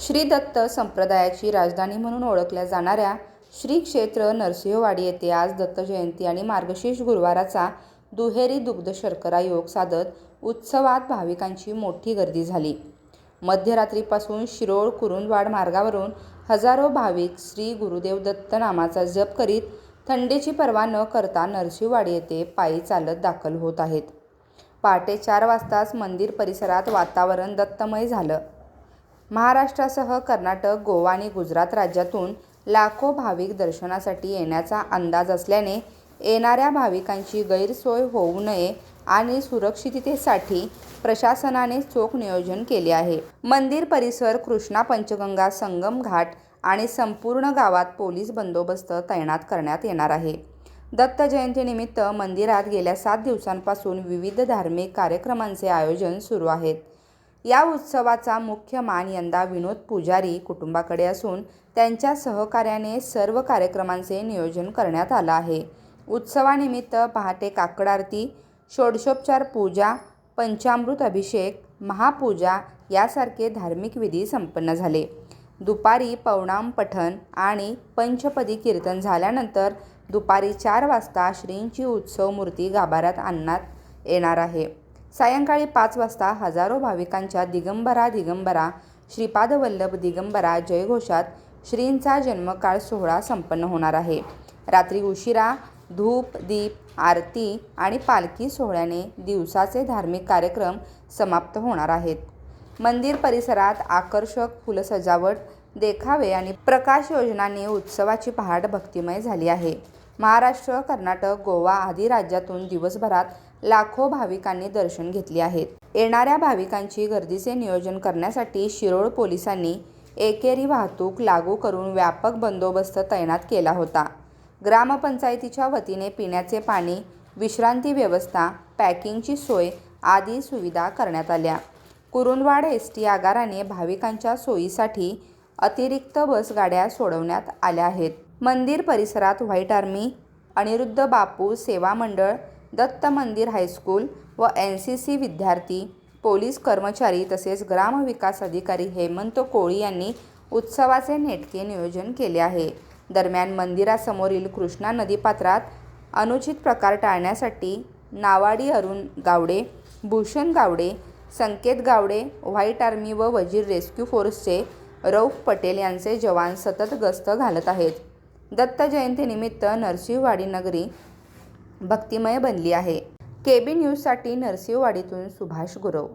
श्री दत्त संप्रदायाची राजधानी म्हणून ओळखल्या जाणाऱ्या श्री क्षेत्र नरसिंहवाडी येथे आज दत्त जयंती आणि मार्गशीर्ष गुरुवाराचा दुहेरी दुग्ध शर्करा योग साधत उत्सवात भाविकांची मोठी गर्दी झाली. मध्यरात्रीपासून शिरोळ कुरुंदवाड मार्गावरून हजारो भाविक श्री गुरुदेव दत्त नामाचा जप करीत थंडीची पर्वा न करता नरसिंहवाडी येथे पायी चालत दाखल होत आहेत. पहाटे चार वाजताच मंदिर परिसरात वातावरण दत्तमय झालं. महाराष्ट्रासह कर्नाटक गोवा आणि गुजरात राज्यातून लाखो भाविक दर्शनासाठी येण्याचा अंदाज असल्याने येणाऱ्या भाविकांची गैरसोय होऊ नये आणि सुरक्षिततेसाठी प्रशासनाने चोख नियोजन केले आहे. मंदिर परिसर कृष्णा पंचगंगा संगम घाट आणि संपूर्ण गावात पोलीस बंदोबस्त तैनात करण्यात येणार आहे. दत्त जयंतीनिमित्त मंदिरात गेल्या सात दिवसांपासून विविध धार्मिक कार्यक्रमांचे आयोजन सुरू आहेत. या उत्सवाचा मुख्य मान यंदा विनोद पुजारी कुटुंबाकडे असून त्यांच्या सहकार्याने सर्व कार्यक्रमांचे नियोजन करण्यात आलं आहे. उत्सवानिमित्त पहाटे काकड आरती षोडशोपचार पूजा पंचामृत अभिषेक महापूजा यासारखे धार्मिक विधी संपन्न झाले. दुपारी पवनाम पठण आणि पंचपदी कीर्तन झाल्यानंतर दुपारी चार वाजता श्रींची उत्सव मूर्ती गाभाऱ्यात आणण्यात येणार आहे. सायंकाळी पाच वाजता हजारो भाविकांच्या दिगंबरा दिगंबरा श्रीपादवल्लभ दिगंबरा जयघोषात श्रींचा जन्मकाळ सोहळा संपन्न होणार आहे. रात्री उशिरा धूप दीप आरती आणि पालखी सोहळ्याने दिवसाचे धार्मिक कार्यक्रम समाप्त होणार आहेत. मंदिर परिसरात आकर्षक फुलसजावट देखावे आणि प्रकाश योजनांनी उत्सवाची पहाट भक्तिमय झाली आहे. महाराष्ट्र कर्नाटक गोवा आदी राज्यातून दिवसभरात लाखो भाविकांनी दर्शन घेतले आहेत. येणाऱ्या भाविकांची गर्दीचे नियोजन करण्यासाठी शिरोळ पोलिसांनी एकेरी वाहतूक लागू करून व्यापक बंदोबस्त तैनात केला होता. ग्रामपंचायतीच्या वतीने पिण्याचे पाणी विश्रांती व्यवस्था पॅकिंगची सोय आदी सुविधा करण्यात आल्या. कुरुंदवाड एस टी आगाराने भाविकांच्या सोयीसाठी अतिरिक्त बसगाड्या सोडवण्यात आल्या आहेत. मंदिर परिसरात व्हाईट आर्मी अनिरुद्ध बापू सेवा मंडळ दत्त मंदिर हायस्कूल व एन सी सी विद्यार्थी पोलीस कर्मचारी तसेच ग्रामविकास अधिकारी हेमंत कोळी यांनी उत्सवाचे नेटके नियोजन केले आहे. दरम्यान मंदिरासमोरील कृष्णा नदीपात्रात अनुचित प्रकार टाळण्यासाठी नावाडी अरुण गावडे भूषण गावडे संकेत गावडे व्हाईट आर्मी व वजीर रेस्क्यू फोर्सचे रौफ पटेल यांचे जवान सतत गस्त घालत आहेत. दत्त जयंतीनिमित्त नरसिंहवाडी नगरी भक्तिमय बनली आहे. केबी न्यूजसाठी नरसिंहवाडीतून सुभाष गुरव